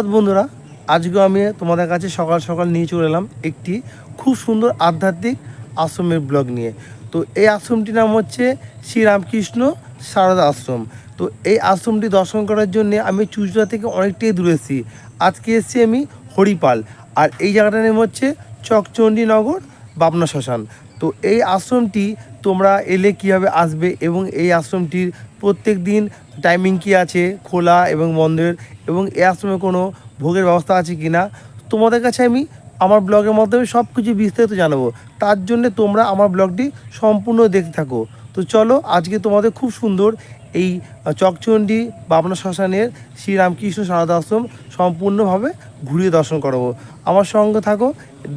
সুপ্রভাত বন্ধুরা। আজকে আমি তোমাদের কাছে সকাল সকাল নিয়ে চলে এলাম একটি খুব সুন্দর আধ্যাত্মিক আশ্রমের ব্লগ নিয়ে। তো এই আশ্রমটির নাম হচ্ছে শ্রীরামকৃষ্ণ সারদা আশ্রম। তো এই আশ্রমটি দর্শন করার জন্য আমি চুচড়া থেকে অনেকটাই দূরে এসেছি। আজকে এসেছি আমি হরিপাল। আর এই জায়গাটার নাম হচ্ছে চকচণ্ডীনগর বাবনা শ্মশান। তো এই আশ্রমটি তোমরা এলে কীভাবে আসবে এবং এই আশ্রমটির প্রত্যেক দিন টাইমিং কী আছে খোলা এবং বন্ধের এবং এই আশ্রমে কোনো ভোগের ব্যবস্থা আছে কি না, তোমাদের কাছে আমি আমার ব্লগের মাধ্যমে সব কিছু বিস্তারিত জানাব। তার জন্য তোমরা আমার ব্লগটি সম্পূর্ণ দেখতে থাকো। তো চলো, আজকে তোমাদের খুব সুন্দর এই চকচণ্ডী বাবনা শ্মশানের শ্রীরামকৃষ্ণ সারদা আশ্রম সম্পূর্ণভাবে ঘুরিয়ে দর্শন করাবো। আমার সঙ্গে থাকো,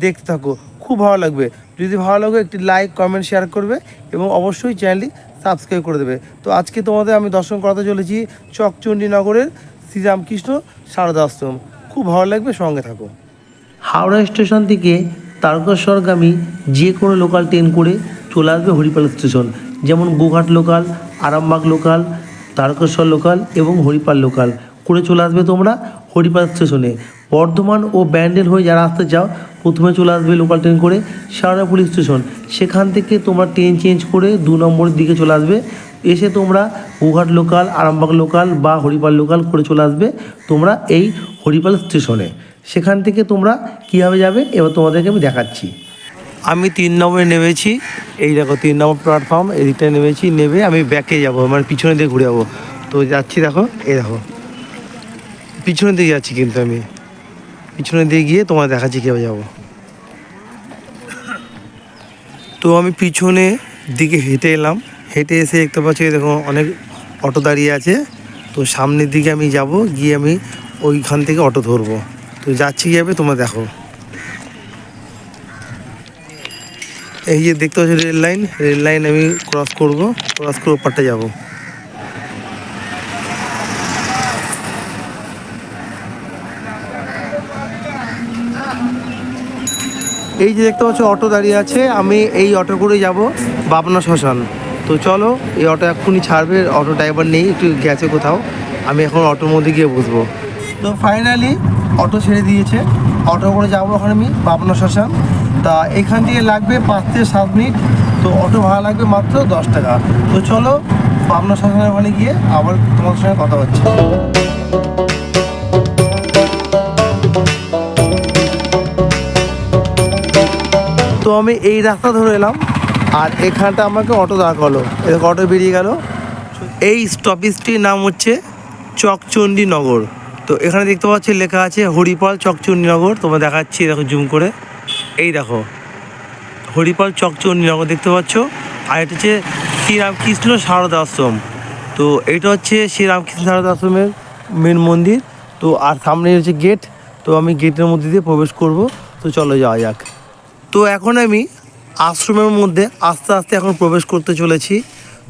দেখতে থাকো, খুব ভালো লাগবে। যদি ভালো লাগে একটি লাইক, কমেন্ট, শেয়ার করবে এবং অবশ্যই চ্যানেলটি সাবস্ক্রাইব করে দেবে। তো আজকে তোমাদের আমি দর্শন করাতে চলেছি চকচণ্ডী নগরের শ্রীরামকৃষ্ণ সারদা আশ্রম খুব ভালো লাগবে, সঙ্গে থাকো। হাওড়া স্টেশন থেকে তারকেশ্বরগামী যে কোনো লোকাল ট্রেন করে চলে আসবে হরিপাল স্টেশন। যেমন Goghat local Arambagh local Tarakeswar local এবং হরিপাল লোকাল করে চলে আসবে তোমরা হরিপাল স্টেশনে। বর্ধমান ও ব্যান্ডেল হয়ে যারা আসতে চাও, প্রথমে চলে আসবে লোকাল ট্রেন করে শারদাপুর স্টেশন। সেখান থেকে তোমরা ট্রেন চেঞ্জ করে দু নম্বরের দিকে চলে আসবে এসে তোমরা গোঘাট লোকাল আরামবাগ লোকাল বা হরিপাল লোকাল করে চলে আসবে তোমরা এই হরিপাল স্টেশনে সেখান থেকে তোমরা কীভাবে যাবে এবার তোমাদেরকে আমি দেখাচ্ছি। আমি তিন নম্বরে নেমেছি, এই দেখো তিন নম্বর প্ল্যাটফর্ম এদিকটা নেমেছি নেবে আমি ব্যাকে যাব মানে পিছনে দিয়ে ঘুরে যাব। তো যাচ্ছি দেখো, এই দেখো, পিছনের দিকে যাচ্ছি কিন্তু আমি। পিছনের দিকে গিয়ে তোমার দেখাচ্ছি কীভাবে যাব। তো আমি পিছনে দিকে হেঁটে এলাম। হেঁটে এসে দেখতে পাচ্ছি দেখো অনেক অটো দাঁড়িয়ে আছে। তো সামনের দিকে আমি যাব, গিয়ে আমি ওইখান থেকে অটো ধরবো। তো যাচ্ছি কীভাবে তোমরা দেখো। এই যে দেখতে পাচ্ছি রেল লাইন রেল লাইন আমি ক্রস করব, ক্রস করে ওপারটা যাব। এই যে দেখতে পাচ্ছ অটো দাঁড়িয়ে আছে, আমি এই অটো করে যাব বাবনা শ্মশান। তো চলো, এই অটো এক্ষুনি ছাড়বে, অটো ড্রাইভার নেই, একটু গেছে কোথাও। আমি এখন অটোর মধ্যে গিয়ে বসবো। তো ফাইনালি অটো ছেড়ে দিয়েছে। অটো করে যাব ওখানে আমি বাবনা শ্মশান। তা এখান থেকে লাগবে পাঁচ থেকে সাত মিনিট। তো অটো ভাড়া লাগবে মাত্র দশ টাকা। তো চলো বাবনা শ্মশানের ওখানে গিয়ে আবার তোমার সঙ্গে কথা হচ্ছে। তো আমি এই রাস্তা ধরে এলাম। আর এখানটা আমাকে অটো দাঁড় করল। এরকম অটো বেরিয়ে গেল। এই স্টপেজটির নাম হচ্ছে চকচণ্ডী নগর। তো এখানে দেখতে পাচ্ছি লেখা আছে হরিপাল চকচণ্ডী নগর। তোমার দেখাচ্ছি দেখো জুম করে। এই দেখো, হরিপাল চকচণ্ডী নগর দেখতে পাচ্ছ। আর এটা হচ্ছে শ্রীরামকৃষ্ণ সারদা আশ্রম। তো এটা হচ্ছে শ্রীরামকৃষ্ণ সারদা আশ্রমের মেন মন্দির। তো আর সামনে হচ্ছে গেট তো আমি গেটের মধ্যে দিয়ে প্রবেশ করব। তো চলো যাওয়া যাক। তো এখন আমি আশ্রমের মধ্যে আস্তে আস্তে এখন প্রবেশ করতে চলেছি।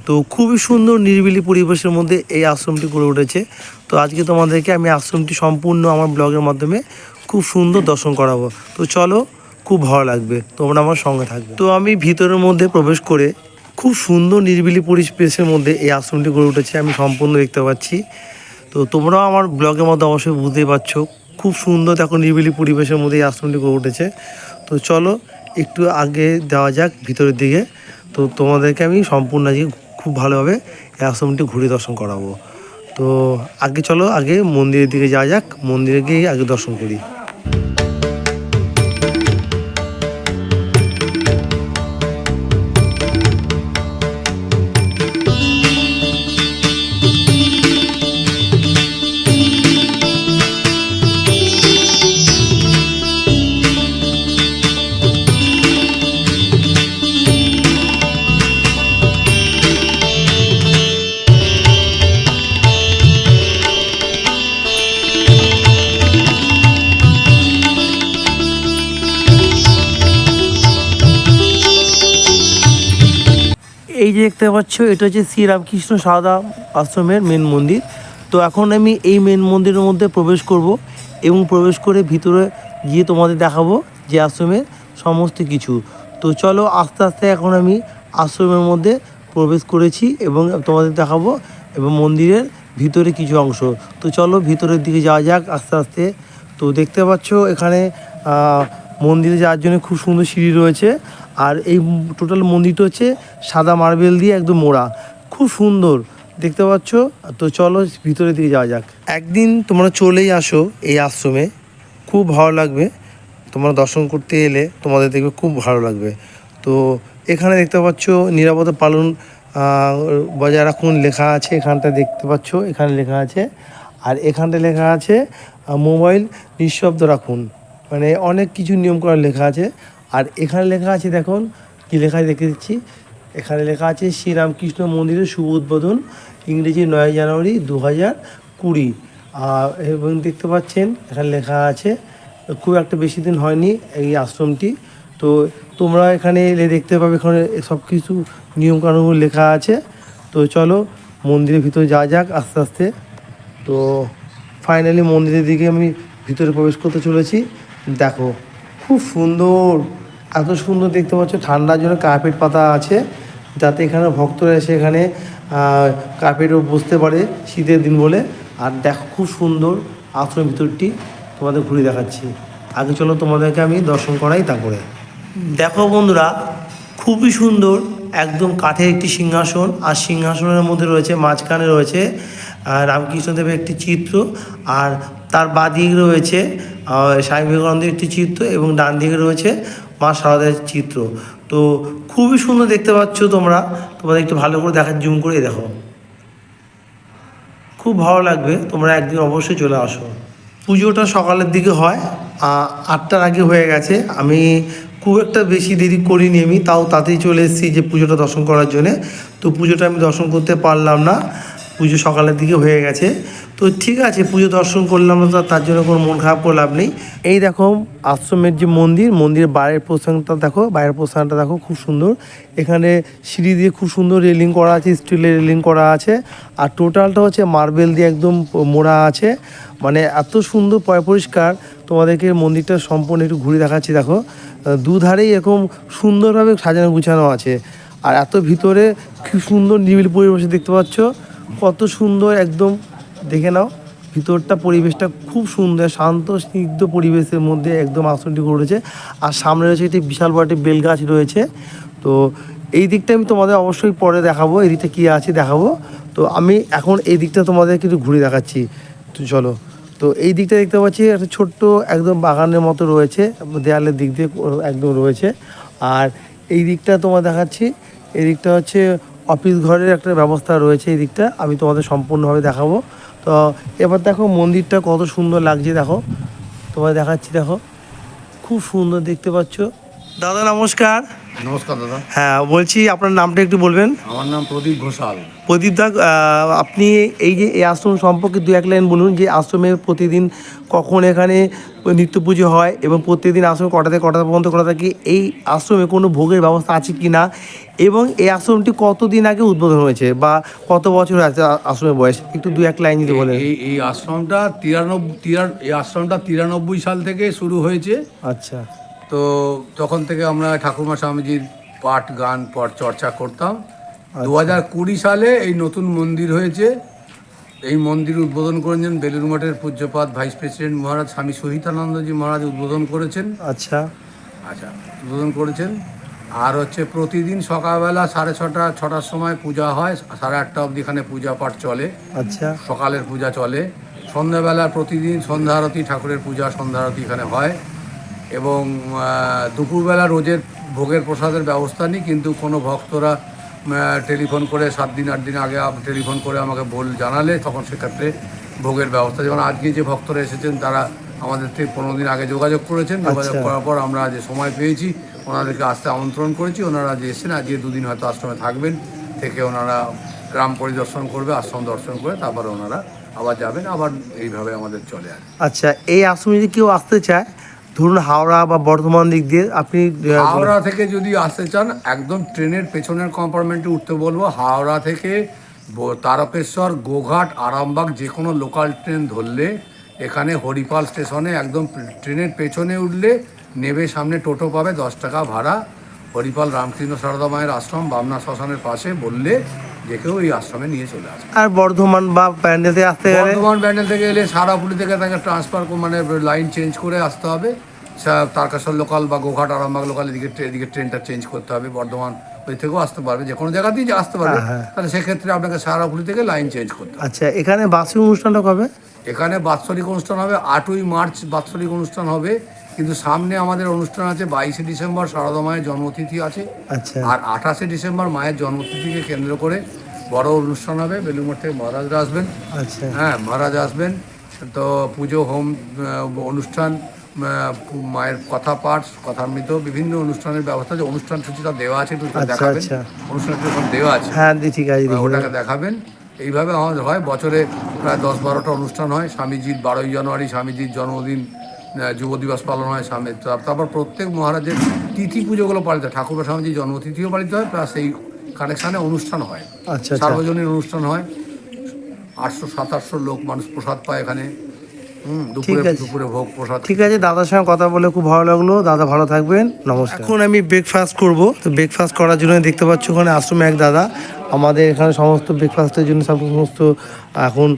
তো খুবই সুন্দর, নিরিবিলি পরিবেশের মধ্যে এই আশ্রমটি গড়ে উঠেছে। তো আজকে তোমাদেরকে আমি আশ্রমটি সম্পূর্ণ আমার ব্লগের মাধ্যমে খুব সুন্দর দর্শন করাবো। তো চলো, খুব ভালো লাগবে, তোমরা আমার সঙ্গে থাকবে। তো আমি ভিতরের মধ্যে প্রবেশ করে খুব সুন্দর, নিরিবিলি পরিবেশের মধ্যে এই আশ্রমটি গড়ে উঠেছে, আমি সম্পূর্ণ দেখতে পাচ্ছি। তো তোমরাও আমার ব্লগের মধ্যে অবশ্যই বুঝতেই পারছ, খুব সুন্দর দেখো নিরিবিলি পরিবেশের মধ্যে এই আশ্রমটি গড়ে উঠেছে। তো চলো একটু আগে দেওয়া যাক, ভিতরের দিকে। তো তোমাদেরকে আমি সম্পূর্ণ আজকে খুব ভালোভাবে আশ্রমটি ঘুরে দর্শন করাবো। তো আগে চলো, আগে মন্দিরের দিকে যাওয়া যাক। মন্দিরে গিয়ে আগে দর্শন করি। দেখতে পাচ্ছ, এটা হচ্ছে শ্রীরামকৃষ্ণ সারদা আশ্রমের মেন মন্দির। তো এখন আমি এই মেন মন্দিরের মধ্যে প্রবেশ করব এবং প্রবেশ করে ভিতরে গিয়ে তোমাদের দেখাবো যে আশ্রমের সমস্ত কিছু। তো চলো আস্তে আস্তে এখন আমি আশ্রমের মধ্যে প্রবেশ করেছি এবং তোমাদের দেখাবো এবং মন্দিরের ভিতরে কিছু অংশ। তো চলো ভিতরের দিকে যাওয়া যাক আস্তে আস্তে। তো দেখতে পাচ্ছ এখানে মন্দিরে যাওয়ার জন্য খুব সুন্দর সিঁড়ি রয়েছে। আর এই টোটাল মন্দিরটা হচ্ছে সাদা মার্বেল দিয়ে একদম মোড়া। খুব সুন্দর, দেখতে পাচ্ছ? তো চলো ভিতরের দিকে যাওয়া যাক। একদিন তোমরা চলেই আসো এই আশ্রমে, খুব ভালো লাগবে। তোমরা দর্শন করতে এলে তোমাদের দেখবে খুব ভালো লাগবে। তো এখানে দেখতে পাচ্ছ নিরাপত্তা পালন বজায় রাখুন লেখা আছে, এখানটা দেখতে পাচ্ছ, এখানে লেখা আছে। আর এখানটা লেখা আছে মোবাইল নিঃশব্দ রাখুন। মানে অনেক কিছু নিয়ম করা লেখা আছে। আর এখানে লেখা আছে, দেখুন, কি লেখা দেখে দিচ্ছি। এখানে লেখা আছে, শ্রীরামকৃষ্ণ মন্দিরের শুভ উদ্বোধন, ইংরেজি নয় জানুয়ারি দু হাজার কুড়ি। আর এবং দেখতে পাচ্ছেন, এখানে লেখা আছে, খুব একটা বেশি দিন হয়নি এই আশ্রমটি। তো তোমরা এখানে এলে দেখতে পাবে, এখানে সব কিছু নিয়মকানুন লেখা আছে। তো চলো, মন্দিরের ভিতরে যা যাক আস্তে আস্তে। তো ফাইনালি মন্দিরের দিকে আমি ভিতরে প্রবেশ করতে চলেছি। দেখো, খুব সুন্দর। এত সুন্দর দেখতে পাচ্ছ, ঠান্ডার জন্য কার্পেট পাতা আছে, যাতে এখানে ভক্তরা এসে এখানে কার্পেটও বসতে পারে শীতের দিন বলে। আর দেখো, খুব সুন্দর আশ্রমের ভিতরটি তোমাদের ঘুরে দেখাচ্ছি। আগে চলো তোমাদেরকে আমি দর্শন করাই, তারপরে। দেখো বন্ধুরা, খুবই সুন্দর, একদম কাঠের একটি সিংহাসন। আর সিংহাসনের মধ্যে রয়েছে, মাঝখানে রয়েছে রামকৃষ্ণদেবের একটি চিত্র। আর তার বাঁ দিকে রয়েছে স্বামী বিবেকানন্দের একটি চিত্র এবং ডান দিকে রয়েছে মা শারদার চিত্র। তো খুবই সুন্দর দেখতে পাচ্ছ তোমরা। তোমাদের একটু ভালো করে দেখা জুম করে দেখো। খুব ভালো লাগবে। তোমরা একদিন অবশ্যই চলে আসো। পুজোটা সকালের দিকে হয়। আটটার আগে হয়ে গেছে। আমি খুব একটা বেশি দেরি করিনি আমি। তাও তাতেই চলে এসেছি যে পুজোটা দর্শন করার জন্যে। তো পুজোটা আমি দর্শন করতে পারলাম না। পুজো সকালের দিকে হয়ে গেছে। তো ঠিক আছে, পুজো দর্শন করলাম তো তার জন্য কোনো মন খারাপ করে লাভ নেই। এই দেখো, আশ্রমের যে মন্দির, মন্দিরের বাইরের প্রস্থানটা দেখো, বাইরের প্রস্থানটা দেখো, খুব সুন্দর। এখানে সিঁড়ি দিয়ে খুব সুন্দর রেলিং করা আছে, স্টিলের রেলিং করা আছে। আর টোটালটা হচ্ছে মার্বেল দিয়ে একদম মোড়া আছে। মানে এত সুন্দর পয় পরিষ্কার। তোমাদেরকে মন্দিরটা সম্পূর্ণ একটু ঘুরে দেখাচ্ছি, দেখো। দুধারেই এরকম সুন্দরভাবে সাজানো গুছানো আছে। আর এত ভিতরে কি সুন্দর নিবিড় পরিবেশে দেখতে পাচ্ছ। কত সুন্দর একদম দেখে নাও, ভিতরটা পরিবেশটা খুব সুন্দর, শান্ত, স্নিগ্ধ পরিবেশের মধ্যে একদম আসনটি করেছে আর সামনে রয়েছে একটি বিশাল বড় একটি বেলগাছ রয়েছে। তো এই দিকটা আমি তোমাদের অবশ্যই পরে দেখাবো, এই দিকটা কী আছে দেখাবো। তো আমি এখন এই দিকটা তোমাদের কিন্তু ঘুরে দেখাচ্ছি। তো চলো, তো এই দিকটা দেখতে পাচ্ছি, একটা ছোট্ট একদম বাগানের মতো রয়েছে, দেয়ালের দিক দিয়ে একদম রয়েছে। আর এই দিকটা তোমার দেখাচ্ছি, এই দিকটা হচ্ছে অফিস ঘরের একটা ব্যবস্থা রয়েছে এই দিকটা, আমি তোমাদের সম্পূর্ণভাবে দেখাবো। তো এবার দেখো মন্দিরটা কত সুন্দর লাগছে, দেখো। তোমায় দেখাচ্ছি, দেখো। খুব সুন্দর দেখতে পাচ্ছ। দাদা নমস্কার। নমস্কার দাদা। হ্যাঁ বলছি আপনার নামটা একটু বলবেন? আমার নাম প্রদীপ ঘোষাল। প্রদীপ দা আপনি এই যে এই আশ্রম সম্পর্কে দু এক লাইন বলুন যে আশ্রমে প্রতিদিন কখন এখানে নিত্য পুজো হয় এবং প্রতিদিন আশ্রমে কটা থেকে কটা পর্যন্ত করা থাকে? এই আশ্রমে কোনো ভোগের ব্যবস্থা আছে কি না? এবং এই আশ্রমটি কতদিন আগে উদ্বোধন হয়েছে বা কত বছর আছে আশ্রমের বয়স? একটু দু এক লাইন যদি বলেন। এই এই আশ্রমটা তিরানব্বই তিরান এই আশ্রমটা তিরানব্বই সাল থেকে শুরু হয়েছে। আচ্ছা। তো তখন থেকে আমরা ঠাকুরমা স্বামীজির পাঠ গান পট চর্চা করতাম। দু হাজার কুড়ি সালে এই নতুন মন্দির হয়েছে। এই মন্দির উদ্বোধন করেছেন বেলুর মঠের পূজ্যপাত ভাইস প্রেসিডেন্ট মহারাজ স্বামী সহিতানন্দজি মহারাজ উদ্বোধন করেছেন। আচ্ছা। আচ্ছা উদ্বোধন করেছেন। আর হচ্ছে প্রতিদিন সকালবেলা সাড়ে ছটা ছটার সময় পূজা হয়। সাড়ে আটটা অবধি এখানে পূজা পাঠ চলে। আচ্ছা। সকালের পূজা চলে। সন্ধ্যাবেলা প্রতিদিন সন্ধ্যা আরতি ঠাকুরের পূজা সন্ধ্যা আরতি এখানে হয়। এবং দুপুরবেলা রোজের ভোগের প্রসাদের ব্যবস্থা নেই কিন্তু কোনো ভক্তরা টেলিফোন করে সাত দিন আট দিন আগে টেলিফোন করে আমাকে বল জানালে তখন সেক্ষেত্রে ভোগের ব্যবস্থা যেমন আজকে যে ভক্তরা এসেছেন তারা আমাদের থেকে পনেরো দিন আগে যোগাযোগ করেছেন। যোগাযোগ আচ্ছা। করার পর আমরা যে সময় পেয়েছি ওনাদেরকে আসতে আমন্ত্রণ করেছি। ওনারা যে এসেছেন আজকে দুদিন হয়তো আশ্রমে থাকবেন থেকে ওনারা গ্রাম পরিদর্শন করবে আশ্রম দর্শন করে তারপরে ওনারা আবার যাবেন আবার এইভাবে আমাদের চলে আর আচ্ছা এই আশ্রমে যদি কেউ আসতে চায় ধরুন হাওড়া বা বর্ধমান দিক দিয়ে আপনি হাওড়া থেকে যদি আসতে চান, একদম ট্রেনের পেছনের কম্পার্টমেন্টে উঠতে বলব। হাওড়া থেকে তারকেশ্বর, গোঘাট, আরামবাগ যে কোনো লোকাল ট্রেন ধরলে, এখানে হরিপাল স্টেশনে একদম ট্রেনের পেছনে উঠলে, নেবে সামনে টোটো পাবে, দশ টাকা ভাড়া। হরিপাল রামকৃষ্ণ সারদা মায়ের আশ্রম, বামনা শ্মশানের পাশে বললে যে কেউ এই আশ্রমে নিয়ে চলে আসবে। আর বর্ধমান বা প্যান্ডেল থেকে আসতে গেলে? বর্ধমান ব্যান্ডেল থেকে এলে সারাপুলি থেকে তাকে ট্রান্সফার মানে লাইন চেঞ্জ করে আসতে হবে। তারকেশ্বর লোকাল বা গোঘাট আরামবাগ লোকাল এদিকে এদিকে ট্রেনটা চেঞ্জ করতে হবে। বর্ধমান ওই থেকেও আসতে পারবে। যে কোনো জায়গাতেই যে আসতে পারবে। হ্যাঁ, হ্যাঁ। তাহলে সেক্ষেত্রে আপনাকে সারাপুলি থেকে লাইন চেঞ্জ করতে হবে। আচ্ছা এখানে বার্ষিক অনুষ্ঠানটা কবে? এখানে বাৎসরিক অনুষ্ঠান হবে আটই মার্চ। বাৎসরিক অনুষ্ঠান হবে কিন্তু সামনে আমাদের অনুষ্ঠান আছে বাইশে ডিসেম্বর শারদা মায়ের জন্মতিথি আছে। আচ্ছা। আর আঠাশে ডিসেম্বর মায়ের জন্মতিথিকে কেন্দ্র করে বড় অনুষ্ঠান হবে বেলুমঠ থেকে মহারাজরা আসবেন। আচ্ছা। হ্যাঁ মহারাজ আসবেন। তো পুজো হোম অনুষ্ঠান মায়ের কথা পাঠ কথামৃত বিভিন্ন অনুষ্ঠানের ব্যবস্থা আছে। অনুষ্ঠান সূচিটা দেওয়া আছে একটু আচ্ছা, দেখাবেন। অনুষ্ঠান দেওয়া আছে। হ্যাঁ ঠিক আছে ওটাকে দেখাবেন। এইভাবে আমাদের হয়। বছরে প্রায় দশ বারোটা অনুষ্ঠান হয়। স্বামীজির বারোই জানুয়ারি স্বামীজির জন্মদিন যুব দিবস পালন হয় তার- তারপর প্রত্যেক মহারাজের তিথি পুজোগুলো পালিত হয়। ঠাকুর স্বামীজির জন্মতিথিও পালিত হয় প্লাস এই কানেকশানে অনুষ্ঠান হয়। আচ্ছা আচ্ছা। সার্বজনীন অনুষ্ঠান হয়। আটশো সাতাশশো লোক মানুষ প্রসাদ পায় এখানে। ঠিক আছে। ভোগ প্রসাদ। ঠিক আছে দাদার সঙ্গে কথা বলে খুব ভালো লাগল। দাদা ভালো থাকবেন নমস্কার। এখন আমি ব্রেকফাস্ট করব। তো ব্রেকফাস্ট করার জন্য দেখতে পাচ্ছ ওখানে আশ্রমে এক দাদা। আমাদের এখানে সমস্ত ব্রেকফাস্টের জন্য সব সমস্ত এখন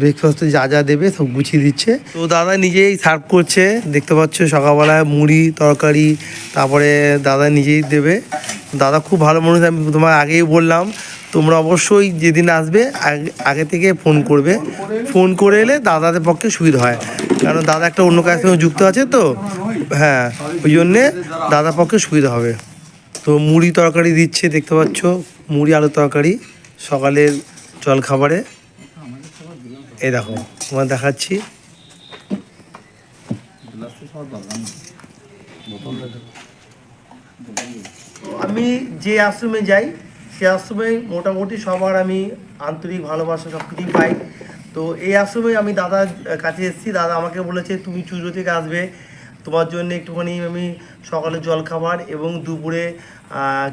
ব্রেকফাস্টে যা যা দেবে সব গুছিয়ে দিচ্ছে। তো দাদা নিজেই সার্ভ করছে। দেখতে পাচ্ছ সকালবেলায় মুড়ি তরকারি তারপরে দাদা নিজেই দেবে। দাদা খুব ভালো মানুষ আমি তোমার আগেই বললাম। তোমরা অবশ্যই যেদিন আসবে, আগে- থেকে ফোন করবে। ফোন করে এলে দাদাদের পক্ষে সুবিধা হয়। কারণ দাদা একটা অন্য কাজের সঙ্গে যুক্ত আছে তো। হ্যাঁ ওই জন্যে দাদার পক্ষে সুবিধা হবে। তো মুড়ি তরকারি দিচ্ছে, দেখতে পাচ্ছ। মুড়ি আলু তরকারি, সকালের জল খাবারে এই দেখো, তোমার দেখাচ্ছি। আমি যে আশ্রমে যাই সে আশ্রমে মোটামুটি সবার আমি আন্তরিক ভালোবাসা সব কিছুই পাই। তো এই আশ্রমে আমি দাদার কাছে এসেছি। দাদা আমাকে বলেছে, তুমি চুজো থেকে আসবে। তোমার জন্য একটুখানি আমি সকালে জল খাবার এবং দুপুরে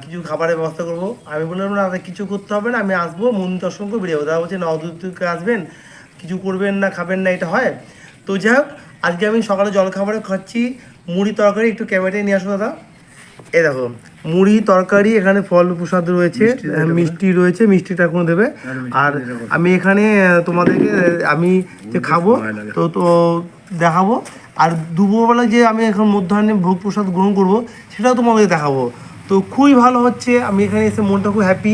কিছু খাবারের ব্যবস্থা করব। আমি বললাম, না দাদা কিছু করতে হবে না, আমি আসব, মন্দির দর্শন করে বেরিয়ে যাব দাদা বলছে নবদূত থেকে আসবেন, কিছু করবেন না, খাবেন না, এটা হয়? তো যাই হোক, আজকে আমি সকালে জল খাবারে খাচ্ছি। মুড়ি তরকারি একটু ক্যামেরায় নিয়ে আসো, দাদা। এ দেখো মুড়ি তরকারি এখানে ফল প্রসাদ রয়েছে মিষ্টি রয়েছে মিষ্টিটা কোনো দেবে। আর আমি এখানে তোমাদেরকে আমি যে খাব তো তো দেখাবো। আর দুপুরবেলা যে আমি এখন মধ্যাহ্নে ভোগ প্রসাদ গ্রহণ করব সেটাও তোমাদের দেখাবো। তো খুবই ভালো হচ্ছে আমি এখানে এসে মনটা খুব হ্যাপি.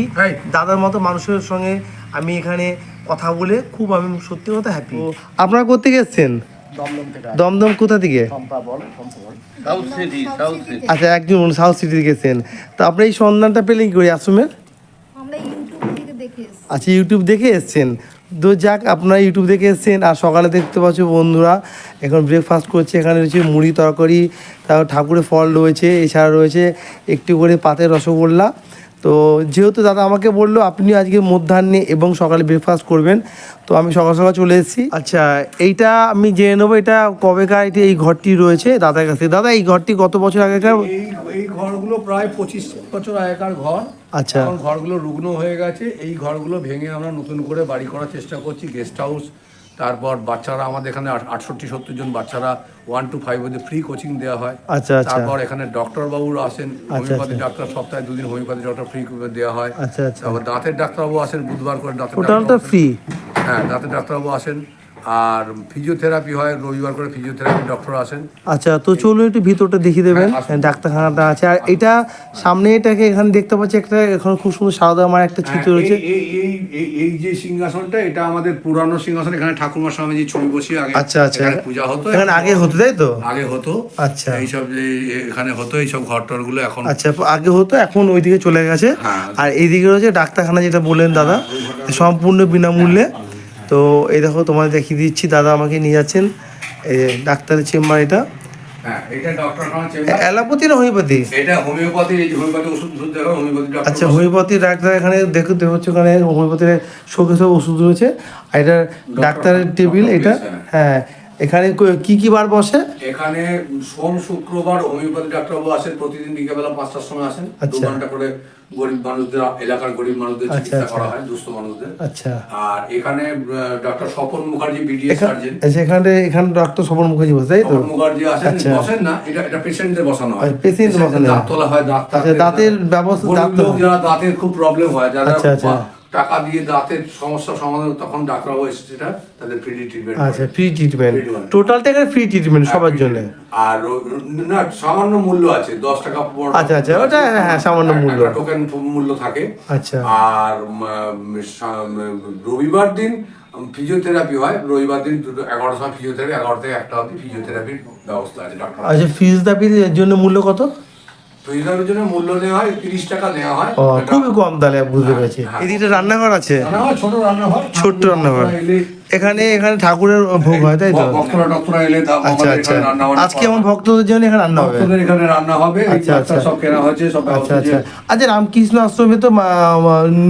দাদার মতো মানুষের সঙ্গে আমি এখানে কথা বলে খুব আমি সত্যি কথা হ্যাপি আপনারা কোথেকে এসছেন? দমদম কোথা থেকে? আচ্ছা একজন সাউথ সিটি এসছেন। তো আপনি এই সন্ধানটা পেলেন কি করে আশ্রমের আমরা ইউটিউব থেকে দেখে এসেছি। আচ্ছা ইউটিউব দেখে এসছেন। তো যাক আপনারা ইউটিউব দেখে এসছেন আর সকালে দেখতে পাচ্ছ বন্ধুরা এখন ব্রেকফাস্ট করছে এখানে রয়েছে মুড়ি তরকারি তারপর ঠাকুরের ফল রয়েছে এছাড়া রয়েছে একটু করে পাতের রসগোল্লা। তো যেহেতু দাদা আমাকে বলল আপনি আজকে মধ্যাহ্নে এবং সকালে ব্রেকফাস্ট করবেন তো আমি সকাল সকাল চলে এসেছি। আচ্ছা এইটা আমি জেনে নেব এটা কবেকার এটা এই ঘরটি রয়েছে দাদার কাছে। দাদা এই ঘরটি কত বছর আগেকার? এই এই ঘরগুলো প্রায় পঁচিশ বছর আগেকার ঘর। আচ্ছা। এখন ঘরগুলো রুগ্ন হয়ে গেছে এই ঘরগুলো ভেঙে আমরা নতুন করে বাড়ি করার চেষ্টা করছি গেস্ট হাউস তারপর বাচ্চারা আমাদের এখানে আটষট্টি সত্তর জন বাচ্চারা ওয়ান টু ফাইভ অব্দি ফ্রি কোচিং দেওয়া হয়। আচ্ছা আচ্ছা। তারপর এখানে ডক্টর বাবুরা আসেন হোমিওপ্যাথি ডাক্তার সপ্তাহে দুদিন হোমিওপ্যাথি ডক্টর ফ্রি দেওয়া হয়। আচ্ছা আচ্ছা। তারপর দাঁতের ডাক্তারবাবু আসেন বুধবার করে দাঁতের ডাক্তার ফ্রি হ্যাঁ দাঁতের ডাক্তারবাবু আসেন। আর ফিজিওথেরাপি হয় রবিবার করে ফিজিওথেরাপি ডক্টর আসেন। আচ্ছা তো চলুন একটু ভিতরটা দেখিয়ে দেবেন। হ্যাঁ, ডাক্তারখানাটা আছে। আর এটা সামনে এটাকে এখানে দেখতে পাচ্ছি একটা এখন খুব সুন্দর সাদা আমার একটা চিত্র রয়েছে। হ্যাঁ, এই এই এই- যে সিংহাসনটা এটা আমাদের পুরানো সিংহাসন। এখানে ঠাকুরমা স্বামীজি ছবি বসিয়ে আগে আচ্ছা আচ্ছা। এখানে পূজা হতো। এখানে আগে হতো তাই তো? আগে হতো। আচ্ছা। এইসব যে এখানে হতো এইসব ঘর টরগুলো এখন আচ্ছা আগে হতো এখন ওইদিকে চলে গেছে। হ্যাঁ। আর এইদিকে রয়েছে ডাক্তারখানা যেটা বললেন দাদা। সম্পূর্ণ বিনামূল্যে। তো এই দেখো তোমাদের দেখিয়ে দিচ্ছি দাদা আমাকে নিয়ে যাচ্ছেন। এই ডাক্তারের চেম্বার এটা। হ্যাঁ অ্যালোপ্যাথি না হোমিওপ্যাথি? এটা হোমিওপ্যাথি হোমিওপ্যাথি ওষুধ ওষুধ দেখো হোমিওপ্যাথি আচ্ছা হোমিওপ্যাথি ডাক্তার এখানে দেখো দেখো হচ্ছে ওখানে হোমিওপ্যাথির শোকেসে ওষুধ রয়েছে। আর এটা ডাক্তারের টেবিল এটা। হ্যাঁ এখানে কি কি বার বসে এখানে সোম শুক্রবার হোমিওপ্যাথি ডাক্তারবাবু আসেন প্রতিদিন বিকেলবেলা পাঁচটার সময় আসেন দু আচ্ছা। ঘণ্টা করে গরিব মানুষদের এলাকার গরিব মানুষদের আচ্ছা, চিকিৎসা আচ্ছা। করা হয় দুস্থ মানুষদের আচ্ছা আর এখানে doctor Swapan Mukherjee BDS surgeon এখানে এখানে ডক্টর স্বপন মুখার্জি বসে তাই তো স্বপন মুখার্জি আসেন আচ্ছা। বসেন না এটা এটা পেশেন্টদের বসানো হয় আচ্ছা, Patient বসানো হয়। দাঁত তোলা হয় দাঁত আচ্ছা, দাঁতের ব্যবস্থা- দাঁত যারা দাঁতের খুব প্রবলেম হয় যারা আচ্ছা, আচ্ছা। টাকা দিয়ে দাঁতের সমস্যা সমাধান তখন ডাক্তারবাবু এসে সেটা তাদের ফ্রি ট্রিটমেন্ট আচ্ছা ফ্রি ট্রিটমেন্ট. টোটালটা এখানে ফ্রি ট্রিটমেন্ট সবার জন্য? আর না সামান্য মূল্য আছে দশ টাকা আচ্ছা, আচ্ছা, ওটা হ্যাঁ, হ্যাঁ, সামান্য মূল্য। টোকেন মূল্য থাকে। আচ্ছা। আর রবিবার দিন ফিজিওথেরাপি হয় রবিবার দিন দুটো এগারোটার সময় ফিজিওথেরাপি এগারো থেকে একটা অবধি ফিজিওথেরাপির ব্যবস্থা আছে ডাক্তার আচ্ছা ফিজিওথেরাপির জন্য মূল্য কত? জন্য মূল্য নেওয়া হয় তিরিশ টাকা নেওয়া হয়। ও খুবই কম তাহলে বুঝতে পেরেছি। হ্যাঁ। এদিকে রান্নাঘর আছে? ছোট রান্নাঘর। ছোট্ট রান্নাঘর। এখানে এখানে ঠাকুরের ভোগ হয় তাই তো? ভক্তরা ডক্তরা এলে আচ্ছা আচ্ছা। আজকে আমার ভক্তদের জন্য এখানে রান্না হবে? ভক্তদের এখানে রান্না হবে। আচ্ছা, আচ্ছা। সব কেনা হয়েছে সব আচ্ছা আচ্ছা। আচ্ছা রামকৃষ্ণ আশ্রমে তো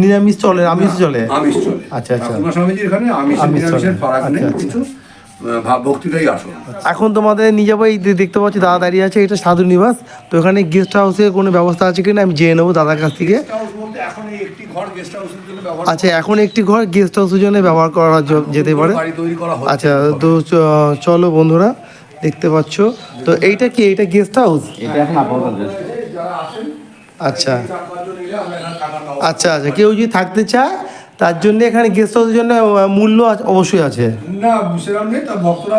নিরামিষ চলে আমিষ চলে? আমিষ চলে। আচ্ছা, আচ্ছা। স্বামীজির এখানে আমিষ ফারাক নেই আচ্ছা, আচ্ছা। কিছু। ভক্তিটাই আসল। এখন তোমাদের নিয়ে যাব এই দেখতে পাচ্ছি দাদা দাঁড়িয়ে আছে এটা সাধু নিবাস। তো এখানে গেস্ট হাউসের কোনো ব্যবস্থা আছে কিনা? আমি জেনে নেব দাদার কাছ থেকে। বলতে এখন এই একটি ঘর গেস্ট হাউসের জন্য ব্যবহার আচ্ছা এখন একটি ঘর গেস্ট হাউসের জন্য ব্যবহার করা যেতে পারে। বাড়ি তৈরি করা হচ্ছে। আচ্ছা তো চ- চলো বন্ধুরা দেখতে পাচ্ছ। তো এইটা কি এইটা গেস্ট হাউস এটা আচ্ছা। আচ্ছা আচ্ছা কেউ যদি থাকতে চায় তার জন্য এখানে গেস্ট হাউসের জন্য মূল্য অবশ্যই আছে। না সেরকম নেই তা ভক্তরা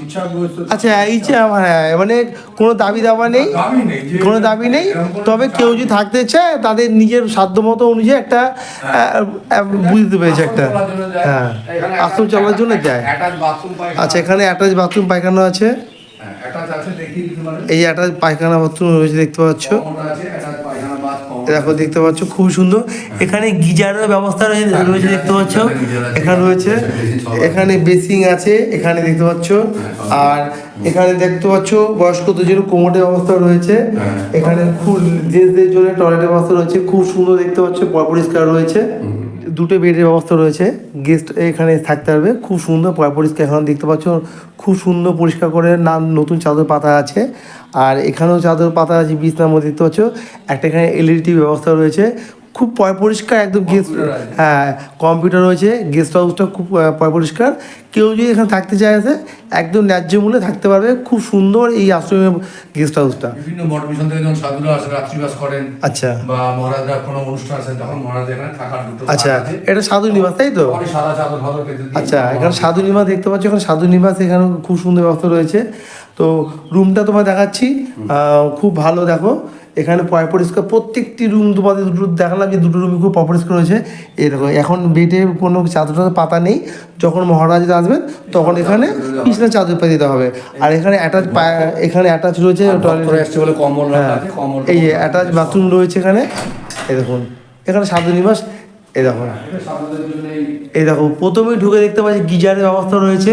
ইচ্ছা আচ্ছা এই যে আমার হ্যাঁ মানে কোনো দাবি দাবা নেই? কোনো দাবি নেই? তবে কেউ যদি থাকতে চায় তাদের নিজের সাধ্য মতো অনুযায়ী একটা আহ, বুঝতে পেরেছে একটা। হ্যাঁ। আশ্রম চলার জন্য যায়। পায়খানা আচ্ছা এখানে অ্যাটাচ বাথরুম পায়খানা আছে? হ্যাঁ। এই অ্যাটাচ পায়খানা বাথরুম রয়েছে দেখতে পাচ্ছ। দেখো দেখতে পাচ্ছ খুব সুন্দর। এখানে গিজারের ব্যবস্থা রয়েছে দেখতে পাচ্ছ। এখানে রয়েছে, এখানে বেসিং আছে, এখানে দেখতে পাচ্ছ। আর এখানে দেখতে পাচ্ছ বয়স্ক জন্য কোমোটের ব্যবস্থা রয়েছে। এখানে খুব জেন্টসদের জন্য টয়লেটের ব্যবস্থা রয়েছে। খুব সুন্দর দেখতে পাচ্ছ পরিষ্কার রয়েছে। দুটো বেডের ব্যবস্থা রয়েছে। গেস্ট এখানে থাকতে পারবে। খুব সুন্দর পরিষ্কার এখানে দেখতে পাচ্ছ, খুব সুন্দর পরিষ্কার করে নাম নতুন চাদর পাতা আছে। আর এখানেও চাদর পাতা আছে, বিছনার মধ্যে দেখতে পাচ্ছ। একটা এখানে এলইডি ব্যবস্থা রয়েছে। খুব পয় পরিষ্কার একদম গেস্ট হ্যাঁ কম্পিউটার রয়েছে গেস্ট হাউসটা খুব পয় পরিষ্কার। কেউ যদি এখানে থাকতে চায় আছে একদম ন্যায্য মূল্যে থাকতে পারবে। খুব সুন্দর এই আশ্রমের গেস্ট হাউসটা বিভিন্ন মঠ মিশন থেকে যখন সাধুরা আসে রাত্রিবাস করেন আচ্ছা। বা মহারাজরা কোনো অনুষ্ঠান আছে তখন মহারাজ এখানে থাকার দুটো আচ্ছা এটা সাধু নিবাস তাই তো? সাদা চাদর আচ্ছা এখানে সাধু নিবাস দেখতে পাচ্ছি এখানে সাধু নিবাস এখানে খুব সুন্দর ব্যবস্থা রয়েছে। তো রুমটা তোমার দেখাচ্ছি। খুব ভালো দেখো। এখানে পয় পরিষ্কার প্রত্যেকটি রুম তোমাদের দুটো দেখালাম যে দুটো রুমই খুব পরিষ্কার রয়েছে। এই দেখো এখন বেডে কোনো চাদর টাদর পাতা নেই। যখন মহারাজরা আসবেন তখন এখানে বিছনা চাদর পেয়ে দিতে হবে। আর এখানে অ্যাটাচ এখানে অ্যাটাচ রয়েছে টয়লেট কম্বল হ্যাঁ। এই অ্যাটাচ বাথরুম রয়েছে এখানে। এই দেখুন এখানে সাধু নিবাস এই জন্য এই এই দেখো প্রথমে ঢুকে দেখতে পাচ্ছি গিজারের ব্যবস্থা রয়েছে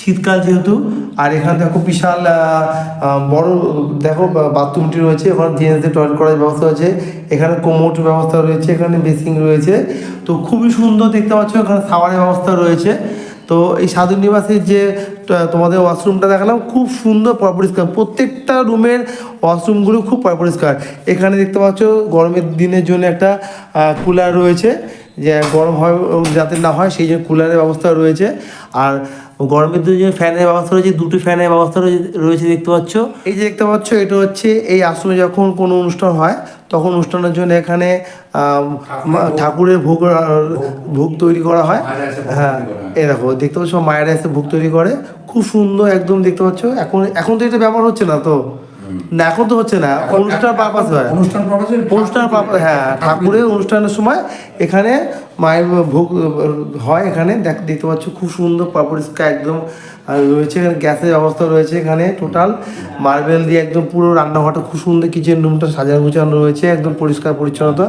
শীতকাল যেহেতু। আর এখানে দেখো বিশাল বড়, দেখো বাথরুমটি রয়েছে, ওখানে জেন্টসদের টয়লেট করার ব্যবস্থা আছে, এখানে কোমোট ব্যবস্থা রয়েছে, এখানে বেসিং রয়েছে, তো খুবই সুন্দর দেখতে পাচ্ছ, এখানে খাবারের ব্যবস্থা রয়েছে, তো এই সাধু নিবাসের যে তোমাদের ওয়াশরুমটা দেখালাম, খুব সুন্দর, পরিষ্কার, প্রত্যেকটা রুমের ওয়াশরুমগুলো খুব পরিষ্কার, এখানে দেখতে পাচ্ছ, গরমের দিনের জন্য একটা কুলার রয়েছে যে গরম হয় যাতে না হয় সেই জন্য কুলারের ব্যবস্থা রয়েছে। আর গরমের দিনে যে ফ্যানের ব্যবস্থা রয়েছে দুটো ফ্যানের ব্যবস্থা রয়েছে- রয়েছে দেখতে পাচ্ছ। এই যে দেখতে পাচ্ছ এটা হচ্ছে এই আশ্রমে যখন কোনো অনুষ্ঠান হয় তখন অনুষ্ঠানের জন্য এখানে ঠাকুরের ভোগ। ভোগ তৈরি করা হয়। হ্যাঁ দেখো দেখতে পাচ্ছ মায়েরা এসে ভোগ তৈরি করে। খুব সুন্দর একদম দেখতে পাচ্ছ। এখন এখন তো এটা ব্যবহার হচ্ছে না তো? না এখন তো হচ্ছে না। অনুষ্ঠান পারপাস হয়। অনুষ্ঠান এ অনুষ্ঠান পারপাস হ্যাঁ ঠাকুরের অনুষ্ঠানের সময় এখানে মায়ের ভোগ হয় এখানে। দেখ দেখতে পাচ্ছ খুব সুন্দর পরিষ্কার একদম রয়েছে। এখানে গ্যাসের ব্যবস্থা রয়েছে এখানে টোটাল মার্বেল দিয়ে একদম পুরো রান্নাঘরটা খুব সুন্দর কিচেন রুমটা সাজানো গুছানো রয়েছে একদম পরিষ্কার পরিচ্ছন্নতা।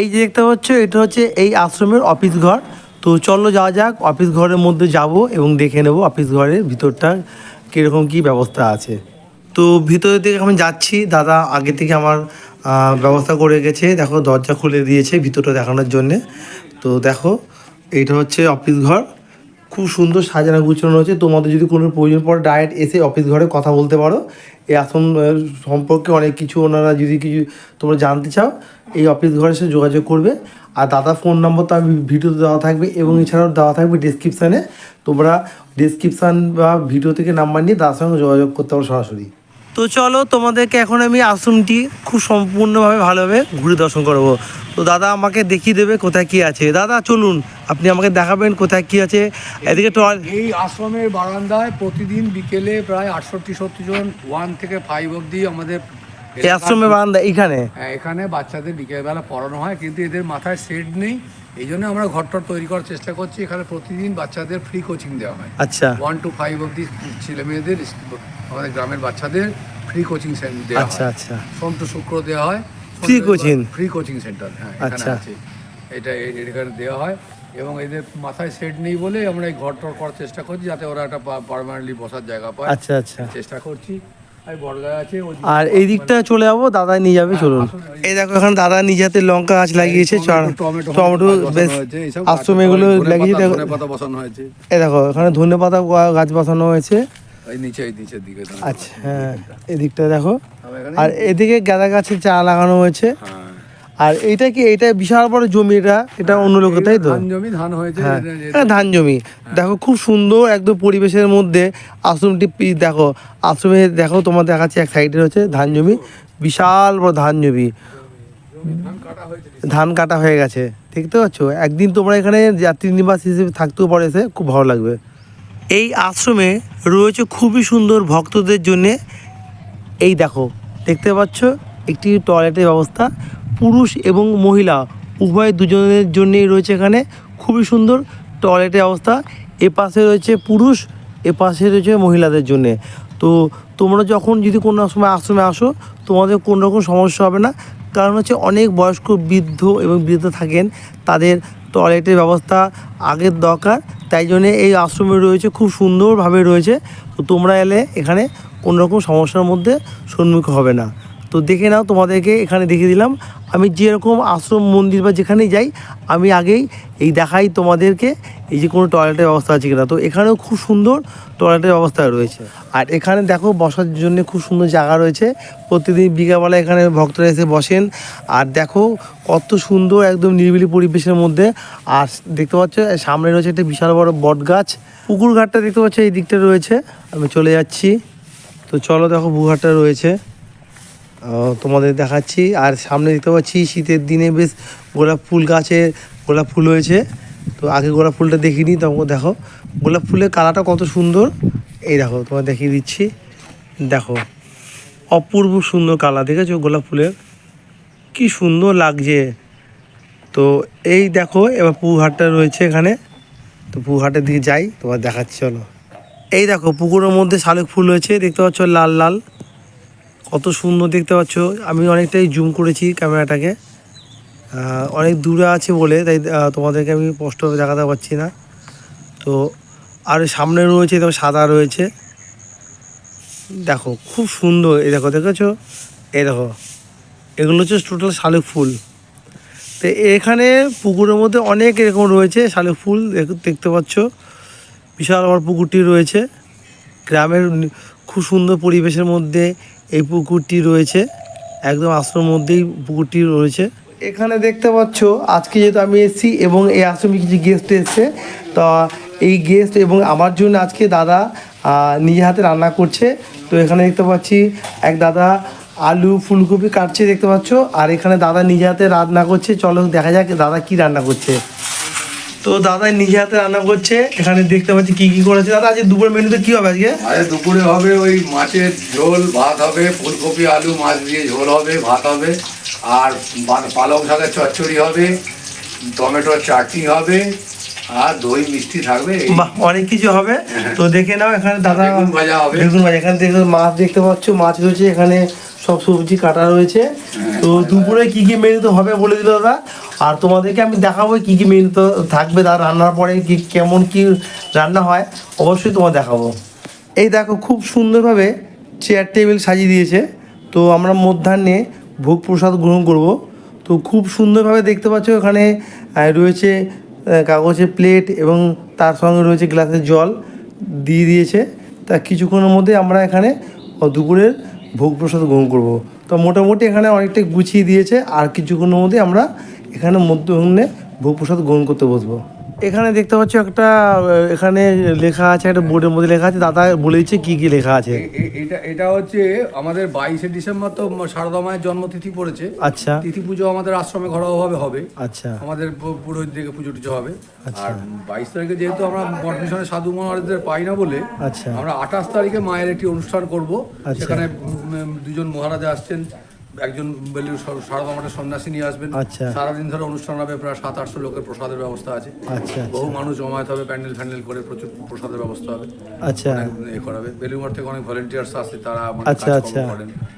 এই যে দেখতে পাচ্ছ এটা হচ্ছে এই আশ্রমের অফিস ঘর। তো চলো যাওয়া যাক অফিস ঘরের মধ্যে যাব এবং দেখে নেব অফিস ঘরের ভিতরটা কীরকম কী ব্যবস্থা আছে। তো ভিতরের দিকে আমি যাচ্ছি দাদা আগে থেকে আমার ব্যবস্থা করে গেছে দেখো দরজা খুলে দিয়েছে ভিতরটা দেখানোর জন্যে। তো দেখো এইটা হচ্ছে অফিস ঘর। খুব সুন্দর সাজানো গুছানো রয়েছে। তোমাদের যদি কোনো প্রয়োজন পড়ে ডাইরেক্ট এসে অফিস ঘরে কথা বলতে পারো। এই আহ, সম্পর্কে অনেক কিছু ওনারা যদি কিছু তোমরা জানতে চাও এই অফিস ঘরে এসে যোগাযোগ করবে। আর দাদা ফোন নম্বর তো আমি ভিডিওতে দেওয়া থাকবে এবং এছাড়াও দেওয়া থাকবে ডিসক্রিপশানে তোমরা ডিসক্রিপশান বা ভিডিও থেকে নাম্বার নিয়ে দাদার সঙ্গে যোগাযোগ করতে পারো সরাসরি। তো চলো তোমাদেরকে এখন আমি আশ্রমটি খুব সম্পূর্ণভাবে ভালোভাবে ঘুরে দর্শন করব। তো দাদা আমাকে দেখিয়ে দেবে কোথায় কি আছে। দাদা চলুন আপনি আমাকে দেখাবেন কোথায় কি আছে। এদিকে এই আশ্রমের বারান্দায় প্রতিদিন বিকেলে প্রায় আটষট্টি সত্তর জন ওয়ান থেকে ফাইভ অবধি আমাদের এই আশ্রমের বারান্দা এখানে হ্যাঁ, এখানে বাচ্চাদের বিকেলবেলা পড়ানো হয় কিন্তু এদের মাথায় সেট নেই। এই জন্য আমরা ঘরটর তৈরি করার চেষ্টা করছি। এখানে প্রতিদিন বাচ্চাদের ফ্রি কোচিং দেওয়া হয়। আচ্ছা। ওয়ান টু ফাইভ অবধি ছেলে মেয়েদের আমাদের গ্রামের বাচ্চাদের। ফ্রি কোচিং সেন্টার দেওয়া আচ্ছা আচ্ছা। সোম টু শুক্র দেওয়া হয়। Free coaching? Free coaching centre হ্যাঁ এখানে আচ্ছা। আছে। এটা এখানে দেওয়া হয় এবং এদের মাথায় সেট নেই বলে আমরা এই ঘর টর করার চেষ্টা করছি যাতে ওরা একটা পারমানেন্টলি বসার জায়গা পায়। আচ্ছা আচ্ছা। চেষ্টা করছি। আর এই দিকটা চলে যাব দাদা নিয়ে যাবে চলুন। এই দেখো এখানে দাদা নিজে হাতে লঙ্কা গাছ লাগিয়েছে টমেটো টমেটো বেশ আশ্রমে এগুলো লাগিয়েছে দেখো। পাতা বসানো হয়েছে। এই দেখো এখানে ধনে পাতা গাছ বসানো হয়েছে। এই নিচে এই নিচের দিকে আচ্ছা হ্যাঁ এদিকটা দেখো। আর এদিকে গাঁদা চা লাগানো হয়েছে। হ্যাঁ। আর এটা কি এটা বিশাল বড় জমি এটা? এটা অন্য তাই তো? ধান জমি ধান হয়েছে হ্যাঁ এটা- এটা ধান জমি। দেখো খুব সুন্দর একদম পরিবেশের মধ্যে আশ্রমটি দেখো আশ্রমে দেখো তোমার দেখাচ্ছে এক সাইডে হচ্ছে ধান জমি। বিশাল বড় ধান জমি। ধান কাটা হয়ে গেছে। দেখতে পাচ্ছ? একদিন তোমরা এখানে যাত্রী নিবাস হিসেবে থাকতেও পারো খুব ভালো লাগবে। এই আশ্রমে রয়েছে খুবই সুন্দর ভক্তদের জন্যে। এই দেখো, দেখতে পাচ্ছ? একটি টয়লেটের ব্যবস্থা। পুরুষ এবং মহিলা, উভয় দুজনের জন্যেই রয়েছে এখানে। খুবই সুন্দর টয়লেটের ব্যবস্থা। এ পাশে রয়েছে পুরুষ, এ পাশে রয়েছে মহিলাদের জন্যে। তো তোমরা যখন যদি কোনো সময় আশ্রমে আসো, তোমাদের কোনো রকম সমস্যা হবে না। কারণ হচ্ছে অনেক বয়স্ক বৃদ্ধ এবং বৃদ্ধ থাকেন, তাদের টয়লেটের ব্যবস্থা আগের দরকার, তাই জন্যে এই আশ্রমে রয়েছে, খুব সুন্দরভাবে রয়েছে। তো তোমরা এলে এখানে কোনো রকম সমস্যার মধ্যে সম্মুখীন হবে না। তো দেখে নাও, তোমাদেরকে এখানে দেখিয়ে দিলাম। আমি যেরকম আশ্রম মন্দির বা যেখানেই যাই, আমি আগেই এই দেখাই তোমাদেরকে এই যে কোনো টয়লেটের ব্যবস্থা আছে কিনা। তো এখানেও খুব সুন্দর টয়লেটের ব্যবস্থা রয়েছে। আর এখানে দেখো, বসার জন্য খুব সুন্দর জায়গা রয়েছে। প্রতিদিন বিকালবেলা এখানে ভক্তরা এসে বসেন। আর দেখো, কত সুন্দর একদম নিরিবিলি পরিবেশের মধ্যে। আর দেখতে পাচ্ছ, সামনে রয়েছে একটা বিশাল বড় বট গাছ পুকুর ঘাটটা দেখতে পাচ্ছ, এই দিকটা রয়েছে। আমি চলে যাচ্ছি। তো চলো দেখো পুকুরঘাটটা রয়েছে। তোমাদের দেখাচ্ছি। আর সামনে দেখতে পাচ্ছি, শীতের দিনে বেশ গোলাপ ফুল গাছে গোলাপ ফুল হয়েছে। তো আগে গোলাপ ফুলটা দেখিনি তখন দেখো। গোলাপ ফুলের কালারটা কত সুন্দর। এই দেখো তোমার দেখিয়ে দিচ্ছি। দেখো, অপূর্ব সুন্দর কালার, দেখেছ গোলাপ ফুলের? কি সুন্দর লাগছে। তো এই দেখো, এবার পুকুরহাটটা রয়েছে এখানে। তো পুকুরহাটের দিকে যাই তোমার দেখাচ্ছি, চলো। এই দেখো, পুকুরের মধ্যে শালুক ফুল হয়েছে, দেখতে পাচ্ছ লাল লাল। কত সুন্দর দেখতে পাচ্ছ। আমি অনেকটাই জুম করেছি ক্যামেরাটাকে। অনেক দূরে আছে বলে, তাই তোমাদেরকে আমি স্পষ্টভাবে দেখাতে পারছি না। তো, আর সামনে রয়েছে দেখো সাদা রয়েছে। দেখো, খুব সুন্দর। এই দেখো, দেখেছ? এই দেখো। এগুলো হচ্ছে টোটাল শালুক ফুল। তো এখানে পুকুরের মধ্যে অনেক এরকম রয়েছে শালুক ফুল, দেখ- দেখতে পাচ্ছ। বিশাল বড় পুকুরটি রয়েছে। গ্রামের খুব সুন্দর পরিবেশের মধ্যে এই পুকুরটি রয়েছে, একদম আশ্রমের মধ্যেই পুকুরটি রয়েছে। এখানে দেখতে পাচ্ছ, আজকে যেহেতু আমি এসেছি এবং এই আশ্রমে কিছু গেস্ট এসছে, তা এই গেস্ট এবং আমার জন্য আজকে দাদা নিজে হাতে রান্না করছে। তো এখানে দেখতে পাচ্ছি, এক দাদা আলু ফুলকপি কাটছে দেখতে পাচ্ছ, আর এখানে দাদা নিজে হাতে রান্না করছে। চলো দেখা যাক দাদা কি রান্না করছে। তো দাদা নিজে হাতে রান্না করছে এখানে দেখতে পাচ্ছি কি কি করেছে। দাদা আজকে দুপুর মেনুতে কি হবে আজকে? আরে দুপুরে হবে ওই মাছের ঝোল ভাত হবে ফুলকপি আলু মাছ দিয়ে ঝোল হবে ভাত হবে আর পালং শাকের চচ্চড়ি হবে টমেটোর চাটনি হবে আর দই মিষ্টি থাকবে বাহ অনেক কিছু হবে। তো দেখে নাও এখানে দাদা বেগুন ভাজা হবে। বেগুন ভাজা। এখানে দেখো মাছ দেখতে পাচ্ছ মাছ রয়েছে এখানে সব সবজি কাটা রয়েছে। তো দুপুরে কি কি মেনু তো হবে বলে দিল দাদা? আর তোমাদেরকে আমি দেখাবো কি কি মেনু তো থাকবে তার রান্নার পরে, কি কেমন কি রান্না হয়, অবশ্যই তোমার দেখাবো। এই দেখো খুব সুন্দরভাবে চেয়ার টেবিল সাজিয়ে দিয়েছে। তো আমরা মধ্যাহ্নে ভোগ প্রসাদ গ্রহণ করব। তো খুব সুন্দরভাবে দেখতে পাচ্ছ এখানে রয়েছে কাগজের প্লেট এবং তার সঙ্গে রয়েছে গ্লাসের জল দিয়ে দিয়েছে। তা কিছুক্ষণের মধ্যে আমরা এখানে দুপুরের ভোগ প্রসাদ গ্রহণ করব। তো মোটামুটি এখানে অনেকটা গুছিয়ে দিয়েছে। আর কিছুক্ষণের মধ্যে আমরা এখানে মধ্যে ভোগ প্রসাদ গ্রহণ করতে বসবো। এখানে দেখতে পাচ্ছ একটা এখানে লেখা আছে একটা বোর্ডের মধ্যে লেখা আছে দাদা বলে দিচ্ছে কি কী লেখা আছে। এটা এটা হচ্ছে আমাদের বাইশে ডিসেম্বর তো সারদা মায়ের জন্মতিথি পড়েছে। আচ্ছা। তিথি পুজো আমাদের আশ্রমে ঘরোয়াভাবে হবে। আচ্ছা। আমাদের পুরোহিত দিকে পুজো টুজো হবে। আর বাইশ তারিখে যেহেতু আমরা মঠ সাধু মহারাজদের পাই না বলে আচ্ছা। আমরা আঠাশ তারিখে মায়ের একটি অনুষ্ঠান করব। আচ্ছা। সেখানে দুজন মহারাজা আসছেন। একজন বেলুর সারদা মঠের সন্ন্যাসী নিয়ে আসবেন। আচ্ছা। সারাদিন ধরে অনুষ্ঠান হবে প্রায় সাত আটশো লোকের প্রসাদের ব্যবস্থা আছে। আচ্ছা বহু মানুষ জমায়েত হবে প্যান্ডেল ফ্যান্ডেল করে প্রচুর প্রসাদের ব্যবস্থা হবে। আচ্ছা। এ করাবে বেলুমার থেকে অনেক ভলেন্টিয়ার্স আসছে তারা আচ্ছা আচ্ছা।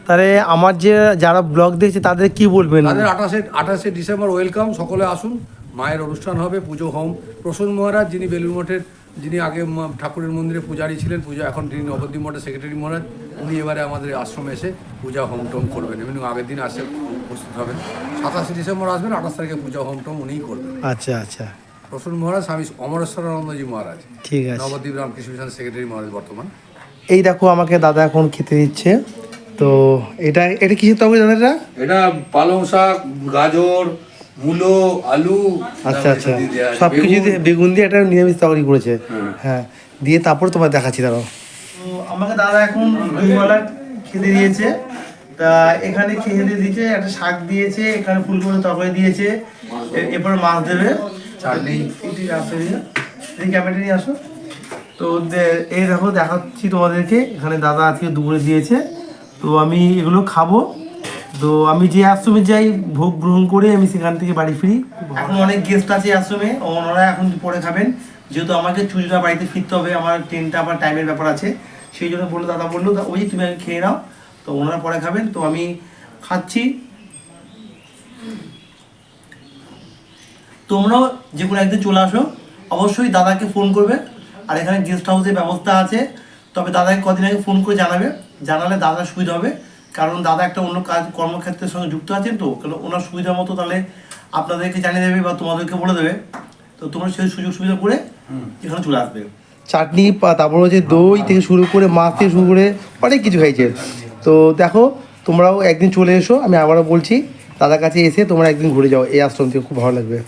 তাহলে আমার যে যারা ব্লগ দেখছে তাদের কি বলবেন? তাদের আঠাশে আঠাশে ডিসেম্বর ওয়েলকাম সকলে আসুন। মায়ের অনুষ্ঠান হবে পুজো হোম। প্রসূন মহারাজ যিনি বেলুর মঠের যিনি আগে ম- ঠাকুরের মন্দিরে পূজারী ছিলেন পূজা এখন তিনি নবদ্বীপ মঠের সেক্রেটারি মহারাজ উনি এবারে আমাদের আশ্রমে এসে পূজা হোম টোম করবেন এবং আগের দিন আসে উপস্থিত হবেন। সাতাশে ডিসেম্বর আসবেন আঠাশ তারিখে পূজা হোম টোম উনিই করবেন। আচ্ছা আচ্ছা। প্রসূন মহারাজ স্বামী অমরেশ্বরানন্দজি মহারাজ। ঠিক আছে। নবদ্বীপ রামকৃষ্ণ মিশন সেক্রেটারি মহারাজ বর্তমান। এই দেখো আমাকে দাদা এখন খেতে দিচ্ছে। তো এটা এটা কিসের তবে দাদা এটা পালং শাক গাজর মূলো আলু আচ্ছা আচ্ছা। সব কিছু দিয়ে বেগুন দিয়ে একটা নিরামিষ তরকারি করেছে। হ্যাঁ। দিয়ে তারপর তোমার দেখাচ্ছি দাঁড়াও। তো আমাকে দাদা এখন দুইবেলা খেতে দিয়েছে। তা এখানে খেতে দিয়েছে একটা শাক দিয়েছে এখানে ফুলকপি তরকারি দিয়েছে। এরপর মাছ দেবে। চাটনি। এদিকে। নিয়ে আসো। তো এই দেখো দেখাচ্ছি তোমাদেরকে। এখানে দাদা আজকে দুপুরে দিয়েছে। তো আমি এগুলো খাব। তো আমি যে আশ্রমে যাই, ভোগ গ্রহণ করে আমি সেখান থেকে বাড়ি ফিরি। এখন অনেক গেস্ট আছে আশ্রমে, ওনারা এখন পরে খাবেন। যেহেতু আমাকে চুরিটা বাড়িতে ফিরতে হবে, আমার ট্রেনটা আবার টাইমের ব্যাপার আছে। সেই জন্য বলল, দাদা বলল "দা- ওই তুমি আগে খেয়ে নাও। তো ওনারা পরে খাবেন। তো আমি খাচ্ছি। তোমরাও যে কোনো একদিন চলে আসো। অবশ্যই দাদাকে ফোন করবে। আর এখানে গেস্ট হাউসের ব্যবস্থা আছে। তবে দাদাকে কদিন আগে ফোন করে জানাবে। জানালে দাদার সুবিধা হবে। কারণ দাদা একটা অন্য কাজ কর্মক্ষেত্রের সঙ্গে যুক্ত আছেন তো ওনার সুবিধা মতো তাহলে আপনাদেরকে জানিয়ে দেবে বা তোমাদেরকে বলে দেবে। তো তোমরা সেই সুযোগ সুবিধা করে এখানে চলে আসবে। চাটনি তারপর হচ্ছে দই থেকে শুরু করে মাছ থেকে শুরু করে অনেক কিছু খাইছে। তো দেখো তোমরাও একদিন চলে এসো আমি আবারও বলছি দাদার কাছে এসে তোমরা একদিন ঘুরে যাও এই আশ্রম থেকে খুব ভালো লাগবে।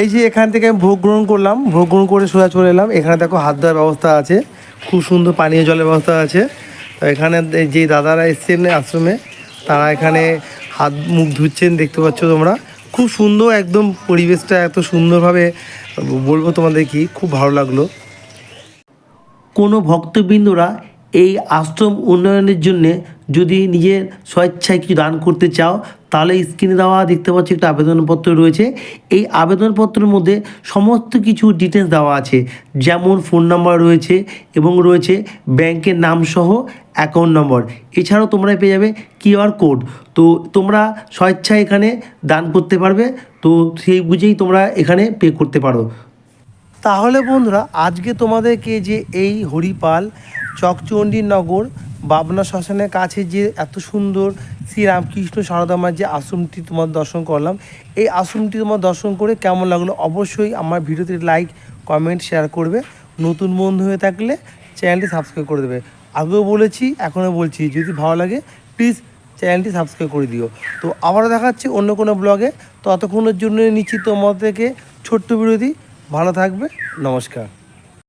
এই যে এখান থেকে আমি ভোগ গ্রহণ করলাম ভোগ গ্রহণ করে সোজা চলে এলাম এখানে দেখো হাত ধোয়ার ব্যবস্থা আছে খুব সুন্দর পানীয় জলের ব্যবস্থা আছে। এখানে যে দাদারা এসছেন আশ্রমে, তারা এখানে হাত মুখ ধুচ্ছেন, দেখতে পাচ্ছ তোমরা। খুব সুন্দর একদম পরিবেশটা, এত সুন্দরভাবে বলব তোমাদের কি খুব ভালো লাগল। কোনো ভক্তবৃন্দরা এই আশ্রম উন্নয়নের জন্যে যদি নিজের স্বেচ্ছায় কিছু দান করতে চাও, তাহলে স্ক্রিনে দেওয়া দেখতে পাচ্ছ একটা আবেদনপত্র রয়েছে। এই আবেদনপত্রের মধ্যে সমস্ত কিছু ডিটেলস দেওয়া আছে, যেমন ফোন নাম্বার রয়েছে এবং রয়েছে ব্যাংকের নাম সহ অ্যাকাউন্ট নম্বর এছাড়াও তোমরা পেয়ে যাবে কিউআর কোড তো তোমরা স্বেচ্ছায় এখানে দান করতে পারবে। তো সেই বুঝেই তোমরা এখানে পে করতে পারো। তাহলে বন্ধুরা, আজকে তোমাদেরকে যে এই হরিপাল, চকচণ্ডী নগর, বাবনা শ্মশানের কাছে যে এত সুন্দর শ্রী রামকৃষ্ণ সারদামার যে আশ্রমটি তোমার দর্শন করলাম, এই আশ্রমটি তোমার দর্শন করে কেমন লাগল অবশ্যই আমার ভিডিওতে লাইক, কমেন্ট শেয়ার করবে। নতুন বন্ধু হয়ে থাকলে চ্যানেলটি সাবস্ক্রাইব করে দেবে। আগেও বলেছি, এখনও বলছি। যদি ভালো লাগে প্লিজ চ্যানেলটি সাবস্ক্রাইব করে দিও। তো আবারও দেখাচ্ছি অন্য কোনো ব্লগে ততক্ষণের জন্য নিচ্ছি থেকে ছোট্ট বিরতি। ভালো থাকবে। নমস্কার।